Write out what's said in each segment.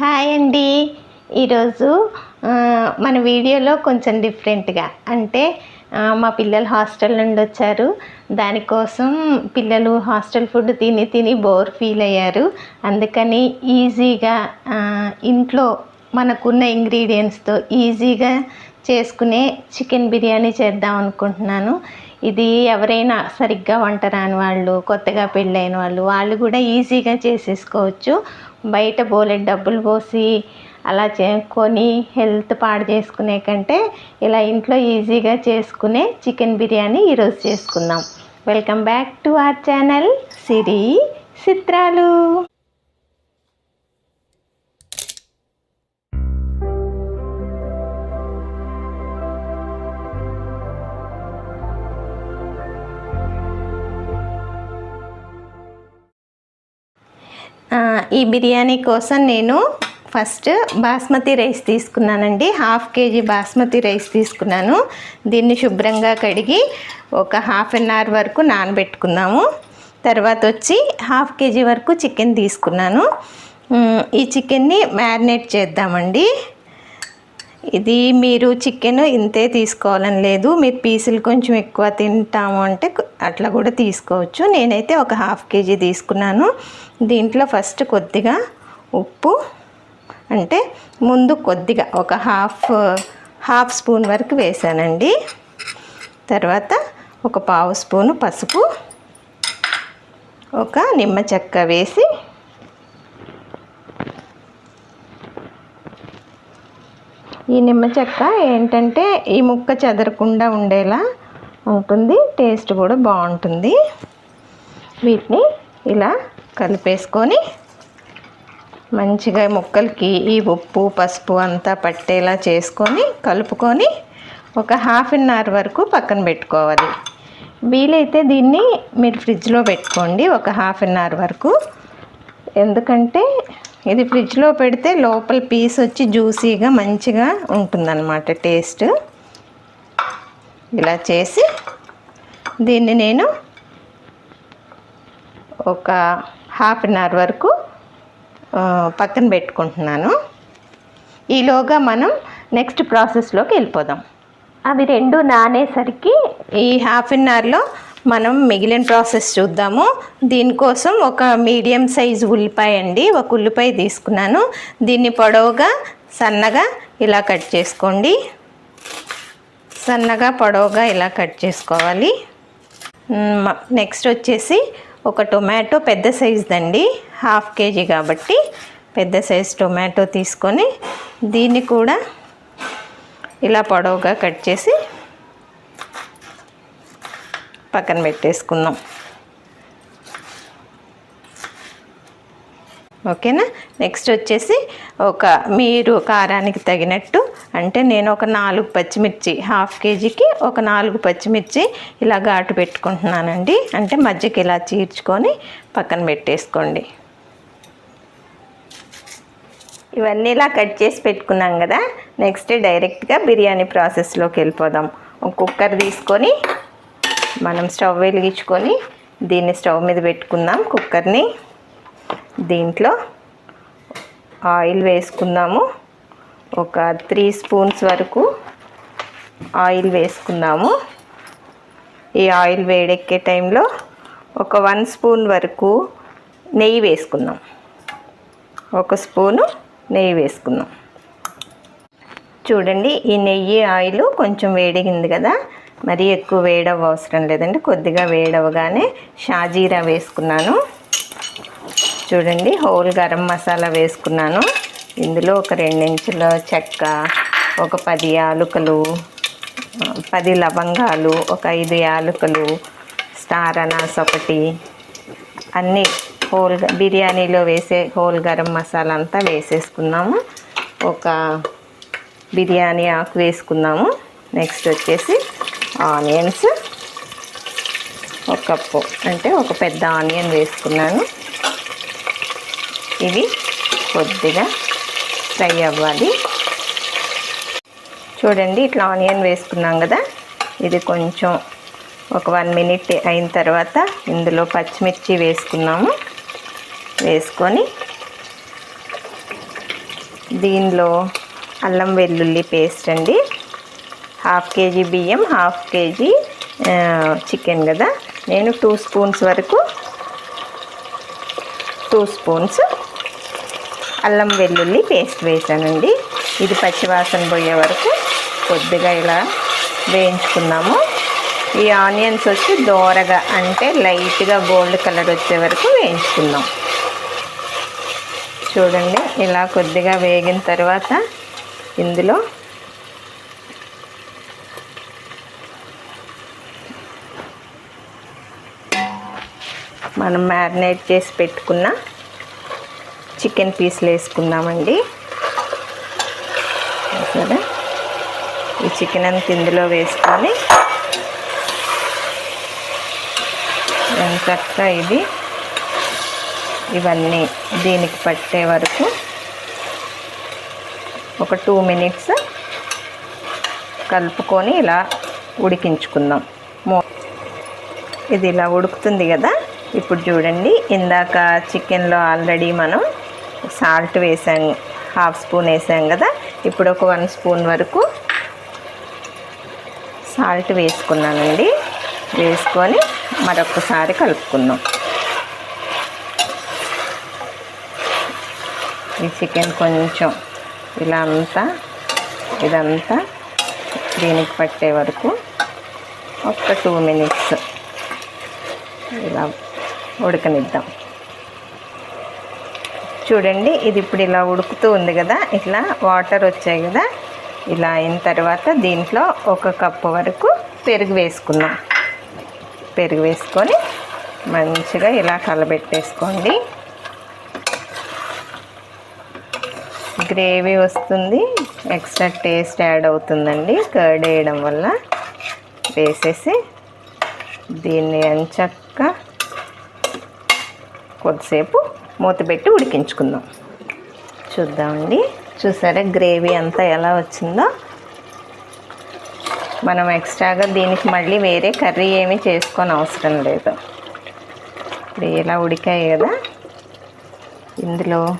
Hi అండి. ఈరోజు మన వీడియోలో కొంచెం డిఫరెంట్గా. అంటే మా పిల్లలు హాస్టల్ నుండి వచ్చారు. దానికోసం పిల్లలు హాస్టల్ ఫుడ్ తిని తిని బోర్ ఫీల్ అయ్యారు. అందుకని ఈజీగా ఇంట్లో మనకున్న ఇంగ్రీడియంట్స్తో ఈజీగా చేసుకునే చికెన్ బిర్యానీ చేద్దాం అనుకుంటున్నాను. ఇది ఎవరైనా సరిగ్గా వంట రాని వాళ్ళు కొత్తగా పెళ్ళైన వాళ్ళు వాళ్ళు కూడా ఈజీగా చేసేసుకోవచ్చు. బయట బోలెడ్ డబ్బులు పోసి అలా చేసుకొని హెల్త్ పాడు చేసుకునే కంటే ఇలా ఇంట్లో ఈజీగా చేసుకునే చికెన్ బిర్యానీ ఈరోజు చేసుకుందాం. Welcome back to our channel Siri Chitralu. ఈ బిర్యానీ కోసం నేను ఫస్ట్ బాస్మతి రైస్ తీసుకున్నానండి. హాఫ్ కేజీ బాస్మతి రైస్ తీసుకున్నాను. దీన్ని శుభ్రంగా కడిగి ఒక హాఫ్ అన్ అవర్ వరకు నానబెట్టుకున్నాము. తర్వాత వచ్చి హాఫ్ కేజీ వరకు చికెన్ తీసుకున్నాను. ఈ చికెన్ని మ్యారినేట్ చేద్దామండి. ఇది మీరు చికెన్ ఇంతే తీసుకోవాలని లేదు. మీరు పీసులు కొంచెం ఎక్కువ తింటాము అంటే అట్లా కూడా తీసుకోవచ్చు. నేనైతే ఒక హాఫ్ కేజీ తీసుకున్నాను. దీంట్లో ఫస్ట్ కొద్దిగా ఉప్పు అంటే ముందు కొద్దిగా ఒక హాఫ్ హాఫ్ స్పూన్ వరకు వేసానండి. తర్వాత ఒక పావు స్పూను పసుపు ఒక నిమ్మ చెక్క వేసి ఈ నిమ్మ చెక్క ఏంటంటే ఈ ముక్క చెదరకుండా ఉండేలా ఉంటుంది. టేస్ట్ కూడా బాగుంటుంది. వీటిని ఇలా కలిపేసుకొని మంచిగా ముక్కలకి ఈ ఉప్పు పసుపు అంతా పట్టేలా చేసుకొని కలుపుకొని ఒక హాఫ్ అన్ అవర్ వరకు పక్కన పెట్టుకోవాలి. వీలైతే దీన్ని మీరు ఫ్రిడ్జ్లో పెట్టుకోండి. ఒక హాఫ్ అన్ అవర్ వరకు. ఎందుకంటే ఇది ఫ్రిడ్జ్లో పెడితే లోపల పీస్ వచ్చి జ్యూసీగా మంచిగా ఉంటుందన్నమాట టేస్ట్. ఇలా చేసి దీన్ని నేను ఒక హాఫ్ అన్ అవర్ వరకు పక్కన పెట్టుకుంటున్నాను. ఈలోగా మనం నెక్స్ట్ ప్రాసెస్లోకి వెళ్ళిపోదాం. అవి రెండు నానేసరికి ఈ హాఫ్ అన్ అవర్లో మనం మిగిలిన ప్రాసెస్ చూద్దాము. దీనికోసం ఒక మీడియం సైజ్ ఉల్లిపాయ అండి. ఒక ఉల్లిపాయ తీసుకున్నాను. దీన్ని పొడవుగా సన్నగా ఇలా కట్ చేసుకోండి. సన్నగా పొడవుగా ఇలా కట్ చేసుకోవాలి. నెక్స్ట్ వచ్చేసి ఒక టొమాటో పెద్ద సైజుదండి హాఫ్ కేజీ కాబట్టి పెద్ద సైజ్ టొమాటో తీసుకొని దీన్ని కూడా ఇలా పొడవుగా కట్ చేసి పక్కన పెట్టేసుకుందాం. ఓకేనా? నెక్స్ట్ వచ్చేసి ఒక మీరు కారానికి తగినట్టు అంటే నేను ఒక నాలుగు పచ్చిమిర్చి హాఫ్ కేజీకి ఒక నాలుగు పచ్చిమిర్చి ఇలా ఘాటు పెట్టుకుంటున్నానండి. అంటే మధ్యకి ఇలా చీర్చుకొని పక్కన పెట్టేసుకోండి. ఇవన్నీ ఇలా కట్ చేసి పెట్టుకున్నాం కదా. నెక్స్ట్ డైరెక్ట్గా బిర్యానీ ప్రాసెస్లోకి వెళ్ళిపోదాం. ఒక కుక్కర్ తీసుకొని మనం స్టవ్ వెలిగించుకొని దీన్ని స్టవ్ మీద పెట్టుకుందాం కుక్కర్ని. దీంట్లో ఆయిల్ వేసుకుందాము. ఒక త్రీ స్పూన్స్ వరకు ఆయిల్ వేసుకుందాము. ఈ ఆయిల్ వేడెక్కే టైంలో ఒక వన్ స్పూన్ వరకు నెయ్యి వేసుకుందాం. ఒక స్పూను నెయ్యి వేసుకుందాం. చూడండి ఈ నెయ్యి ఆయిల్ కొంచెం వేడిగింది కదా. మరీ ఎక్కువ వేడవ అవసరం లేదండి. కొద్దిగా వేడవగానే షాజీరా వేసుకున్నాను. చూడండి హోల్ గరం మసాలా వేసుకున్నాను. ఇందులో ఒక రెండించుల చెక్క ఒక పది యాలుకలు పది లవంగాలు ఒక ఐదు యాలుకలు స్టార్ అనాస్ ఒకటి అన్నీ హోల్ బిర్యానీలో వేసే హోల్ గరం మసాలా అంతా వేసేసుకున్నాము. ఒక బిర్యానీ ఆకు వేసుకున్నాము. నెక్స్ట్ వచ్చేసి ఆనియన్స్ ఒక కప్పు అంటే ఒక పెద్ద ఆనియన్ వేసుకున్నాను. ఇవి కొద్దిగా ఫ్రై అవ్వాలి. చూడండి ఇట్లా ఆనియన్ వేసుకున్నాం కదా. ఇది కొంచెం ఒక వన్ మినిట్ అయిన తర్వాత ఇందులో పచ్చిమిర్చి వేసుకున్నాము. వేసుకొని దీనిలో అల్లం వెల్లుల్లి పేస్ట్ అండి. హాఫ్ కేజీ బియ్యం హాఫ్ కేజీ చికెన్ కదా. నేను టూ స్పూన్స్ వరకు టూ స్పూన్స్ అల్లం వెల్లుల్లి పేస్ట్ వేసానండి. ఇది పచ్చివాసన పోయే వరకు కొద్దిగా ఇలా వేయించుకున్నాము. ఈ ఆనియన్స్ వచ్చి దోరగా అంటే లైట్గా గోల్డ్ కలర్ వచ్చే వరకు వేయించుకుందాం. చూడండి ఇలా కొద్దిగా వేగిన తర్వాత ఇందులో మనం మ్యారినేట్ చేసి పెట్టుకున్న చికెన్ పీసులు వేసుకుందామండి. సరే. ఈ చికెన్ అంతా ఇందులో వేసుకొని చక్కగా ఇది? ఇవన్నీ దీనికి పట్టే వరకు ఒక టూ మినిట్స్ కలుపుకొని ఇలా ఉడికించుకుందాం. మో ఇది ఇలా ఉడుకుతుంది కదా? ఇప్పుడు చూడండి ఇందాక చికెన్లో ఆల్రెడీ మనం సాల్ట్ వేసాం హాఫ్ స్పూన్ వేసాం కదా ఇప్పుడు ఒక వన్ స్పూన్ వరకు సాల్ట్ వేసుకున్నానండి. వేసుకొని మరొకసారి కలుపుకుందాం. ఈ చికెన్ కొంచెం ఇలా అంతా ఇదంతా దీనికి పట్టే వరకు ఒక టూ మినిట్స్ ఇలా ఉడకనిద్దాం. చూడండి ఇది ఇప్పుడు ఇలా ఉడుకుతూ ఉంది కదా ఇట్లా వాటర్ వచ్చాయి కదా ఇలా అయిన తర్వాత దీంట్లో ఒక కప్పు వరకు పెరుగు వేసుకుందాం. పెరుగు వేసుకొని మంచిగా ఇలా కలబెట్టేసుకోండి. గ్రేవీ వస్తుంది ఎక్స్ట్రా టేస్ట్ యాడ్ అవుతుందండి కర్డ్ వేయడం వల్ల. వేసేసి దీన్ని ఎంచక్క కొద్దిసేపు మూత పెట్టి ఉడికించుకుందాం. చూద్దామండి. చూసారా గ్రేవీ అంతా ఎలా వచ్చిందో? మనం ఎక్స్ట్రాగా దీనికి మళ్ళీ వేరే కర్రీ ఏమీ చేసుకొని అవసరం లేదు. ఇప్పుడు ఇలా ఉడికాయి కదా? ఇందులో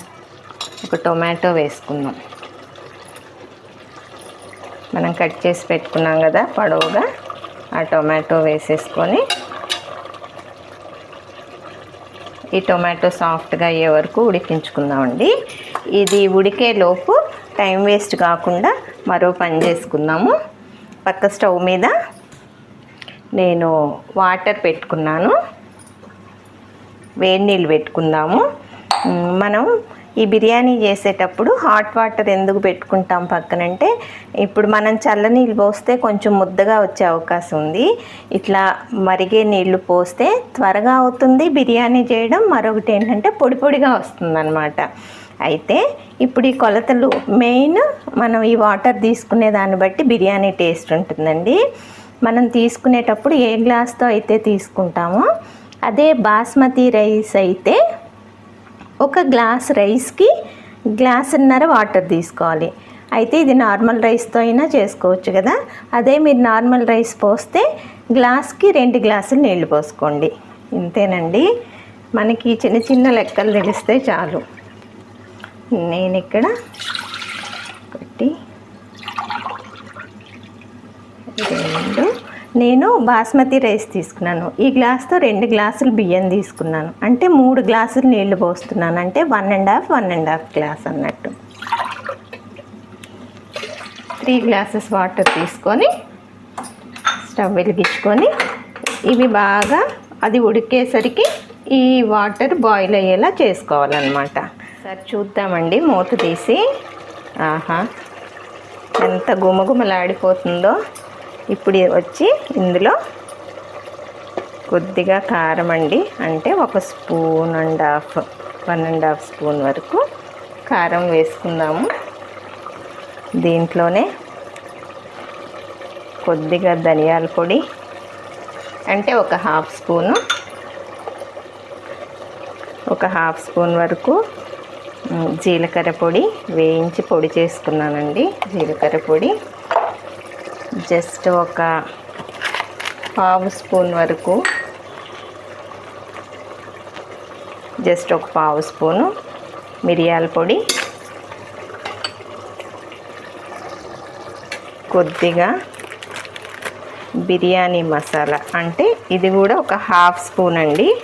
ఒక టొమాటో వేసుకుందాం. మనం కట్ చేసి పెట్టుకున్నాం కదా పొడవుగా? ఆ టొమాటో వేసేసుకొని ఈ టొమాటో సాఫ్ట్గా అయ్యే వరకు ఉడికించుకుందామండి. ఇది ఉడికే లోపు టైం వేస్ట్ కాకుండా మరో పని చేసుకుందాము. పక్క స్టవ్ మీద నేను వాటర్ పెట్టుకున్నాను. వేడి నీళ్ళు పెట్టుకుందాము. మనం ఈ బిర్యానీ చేసేటప్పుడు హాట్ వాటర్ ఎందుకు పెట్టుకుంటాం పక్కనంటే ఇప్పుడు మనం చల్లనీళ్ళు పోస్తే కొంచెం ముద్దగా వచ్చే అవకాశం ఉంది. ఇట్లా మరిగే నీళ్ళు పోస్తే త్వరగా అవుతుంది బిర్యానీ చేయడం. మరొకటి ఏంటంటే పొడి పొడిగా వస్తుందన్నమాట. అయితే ఇప్పుడు ఈ కొలతలు మెయిన్ మనం ఈ వాటర్ తీసుకునే దాన్ని బట్టి బిర్యానీ టేస్ట్ ఉంటుందండి. మనం తీసుకునేటప్పుడు ఏ గ్లాస్తో అయితే తీసుకుంటామో అదే బాస్మతి రైస్ అయితే ఒక గ్లాస్ రైస్కి గ్లాసున్నర వాటర్ తీసుకోవాలి. అయితే ఇది నార్మల్ రైస్తో అయినా చేసుకోవచ్చు కదా. అదే మీరు నార్మల్ రైస్ పోస్తే గ్లాస్కి రెండు గ్లాసులు నీళ్ళు పోసుకోండి. ఇంతేనండి. మనకి చిన్న చిన్న లెక్కలు తెలిస్తే చాలు. నేను ఇక్కడ ఒకటి రెండు నేను బాస్మతి రైస్ తీసుకున్నాను. ఈ గ్లాస్తో రెండు గ్లాసులు బియ్యం తీసుకున్నాను. అంటే మూడు గ్లాసులు నీళ్ళు పోస్తున్నాను. అంటే one and half one and half glass అన్నట్టు. త్రీ గ్లాసెస్ వాటర్ తీసుకొని స్టవ్ వెలిగించుకొని ఇవి బాగా అది ఉడికేసరికి ఈ వాటర్ బాయిల్ అయ్యేలా చేసుకోవాలన్నమాట. సరే చూద్దామండి మూత తీసి. ఆహా ఎంత గుమగుమలాడిపోతుందో. ఇప్పుడు వచ్చి ఇందులో కొద్దిగా కారం అండి. అంటే ఒక spoon and half one and half spoon వరకు కారం వేసుకుందాము. దీంట్లోనే కొద్దిగా ధనియాల పొడి అంటే ఒక హాఫ్ స్పూను ఒక హాఫ్ స్పూన్ వరకు జీలకర్ర పొడి వేయించి పొడి చేసుకున్నానండి. జీలకర్ర పొడి జస్ట్ ఒక పావు స్పూన్ వరకు. జస్ట్ ఒక పావు స్పూను మిరియాల పొడి. కొద్దిగా బిర్యానీ మసాలా. అంటే ఇది కూడా ఒక హాఫ్ స్పూన్ అండి.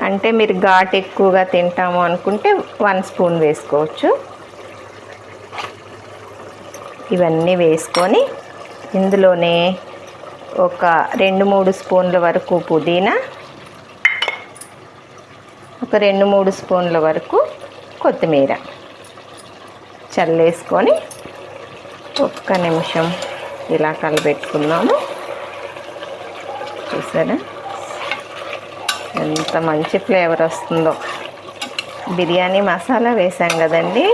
అంటే మీరు ఘాట్ ఎక్కువగా తింటాము అనుకుంటే వన్ స్పూన్ వేసుకోవచ్చు. ఇవన్నీ వేసుకొని ఇందులోనే ఒక రెండు మూడు స్పూన్ల వరకు పుదీనా ఒక రెండు మూడు స్పూన్ల వరకు కొత్తిమీర చల్లేసుకొని ఒక్క నిమిషం ఇలా కలిపెట్టుకున్నాము చూసారా? ఎంత మంచి ఫ్లేవర్ వస్తుందో. బిర్యానీ మసాలా వేసాం కదండి.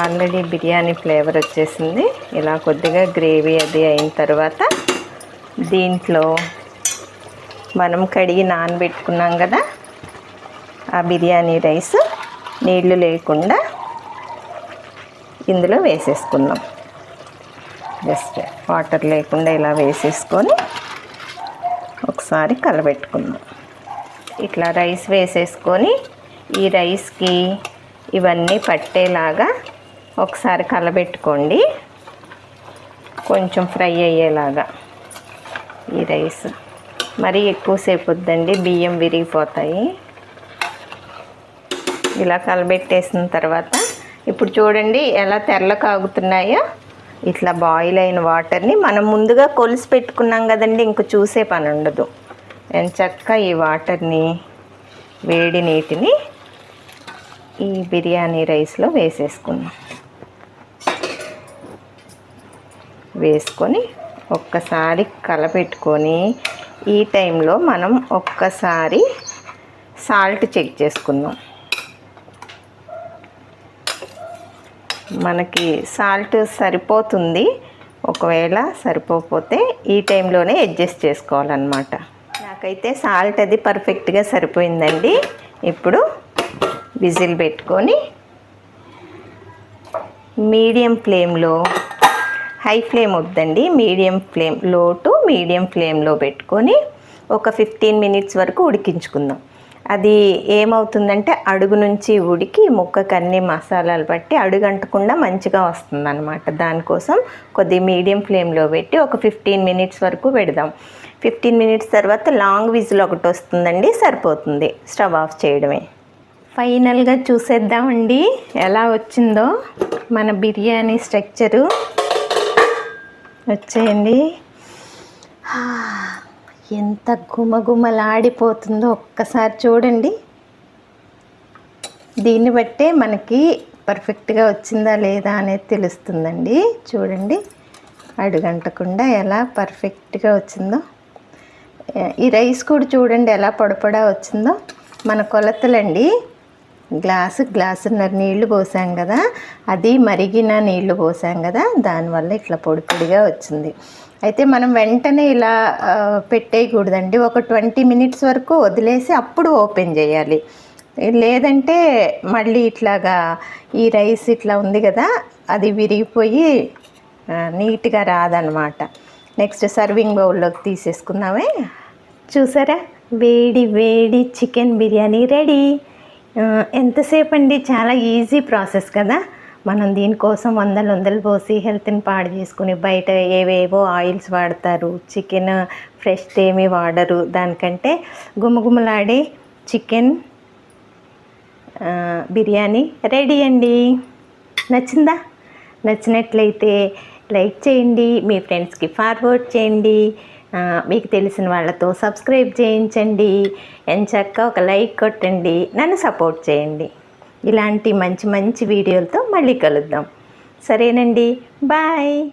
ఆల్రెడీ బిర్యానీ ఫ్లేవర్ వచ్చేసింది. ఇలా కొద్దిగా గ్రేవీ అది అయిన తర్వాత దీంట్లో మనం కడిగి నానబెట్టుకున్నాం కదా ఆ బిర్యానీ రైస్ నీళ్ళు లేకుండా ఇందులో వేసేసుకుందాం. జస్ట్ వాటర్ లేకుండా ఇలా వేసేసుకొని ఒకసారి కలబెట్టుకుందాం. ఇట్లా రైస్ వేసేసుకొని ఈ రైస్కి ఇవన్నీ పట్టేలాగా ఒకసారి కలబెట్టుకోండి. కొంచెం ఫ్రై అయ్యేలాగా ఈ రైస్. మరీ ఎక్కువసేపు వద్దండి బియ్యం విరిగిపోతాయి. ఇలా కలబెట్టేసిన తర్వాత ఇప్పుడు చూడండి ఎలా తెరలు కాగుతున్నాయో. ఇట్లా బాయిల్ అయిన వాటర్ని మనం ముందుగా కొలిసి పెట్టుకున్నాం కదండి ఇంక చూసే పని ఉండదు. చక్కగా ఈ వాటర్ని వేడి నీటిని ఈ బిర్యానీ రైస్లో వేసేసుకున్నాం. వేసుకొని ఒక్కసారి కలపెట్టుకొని ఈ టైంలో మనం ఒక్కసారి సాల్ట్ చెక్ చేసుకుందాం. మనకి సాల్ట్ సరిపోతుంది. ఒకవేళ సరిపోకపోతే ఈ టైంలోనే అడ్జస్ట్ చేసుకోవాలన్నమాట. నాకైతే సాల్ట్ అది పర్ఫెక్ట్గా సరిపోయిందండి. ఇప్పుడు విజిల్ పెట్టుకొని మీడియం ఫ్లేమ్లో హై ఫ్లేమ్ వద్దండి. మీడియం ఫ్లేమ్లో టు మీడియం ఫ్లేమ్లో పెట్టుకొని ఒక ఫిఫ్టీన్ మినిట్స్ వరకు ఉడికించుకుందాం. అది ఏమవుతుందంటే అడుగు నుంచి ఉడికి ముక్కకు అన్ని మసాలాలు పట్టి అడుగంటకుండా మంచిగా వస్తుంది అనమాట దానికోసం కొద్ది మీడియం ఫ్లేమ్లో పెట్టి ఒక ఫిఫ్టీన్ మినిట్స్ వరకు పెడదాం. ఫిఫ్టీన్ మినిట్స్ తర్వాత లాంగ్ విజిల్ ఒకటి వస్తుందండి సరిపోతుంది. స్టవ్ ఆఫ్ చేయడమే. ఫైనల్గా చూసేద్దామండి. ఎలా వచ్చిందో మన బిర్యానీ స్ట్రక్చరు. వచ్చేయండి. ఎంత గుమగుమలాడిపోతుందో ఒక్కసారి చూడండి. దీన్ని బట్టే మనకి పర్ఫెక్ట్గా వచ్చిందా లేదా అనేది తెలుస్తుందండి. చూడండి అడుగంటకుండా ఎలా పర్ఫెక్ట్గా వచ్చిందో. ఈ రైస్ కూడా చూడండి ఎలా పొడపడా వచ్చిందో. మన కొలతలండి గ్లాసు గ్లాసున్నర నీళ్ళు పోసాం కదా అది మరిగిన నీళ్ళు పోసాం కదా దానివల్ల ఇట్లా పొడి పొడిగా వచ్చింది. అయితే మనం వెంటనే ఇలా పెట్టేయకూడదండి. ఒక ట్వంటీ మినిట్స్ వరకు వదిలేసి అప్పుడు ఓపెన్ చేయాలి. లేదంటే మళ్ళీ ఇట్లాగా ఈ రైస్ ఇట్లా ఉంది కదా అది విరిగిపోయి నీట్గా రాదనమాట. నెక్స్ట్ సర్వింగ్ బౌల్లోకి తీసేసుకుందామే. చూసారా? వేడి వేడి చికెన్ బిర్యానీ రెడీ. ఎంతసేపు అండి చాలా ఈజీ ప్రాసెస్ కదా? మనం దీనికోసం వందలు వందలు పోసి హెల్త్ని పాడు చేసుకుని బయట ఏవేవో ఆయిల్స్ వాడతారు చికెన్ ఫ్రెష్ ఏమీ వాడరు. దానికంటే గుమగుమలాడే చికెన్ బిర్యానీ రెడీ అండి. నచ్చిందా? నచ్చినట్లయితే లైక్ చేయండి మీ ఫ్రెండ్స్కి ఫార్వర్డ్ చేయండి. మీకు తెలిసిన వాళ్ళతో సబ్స్క్రైబ్ చేయించండి. ఎంచక్క ఒక లైక్ కొట్టండి. నన్ను సపోర్ట్ చేయండి. ఇలాంటి మంచి మంచి వీడియోలతో మళ్ళీ కలుద్దాం. సరేనండి. బాయ్.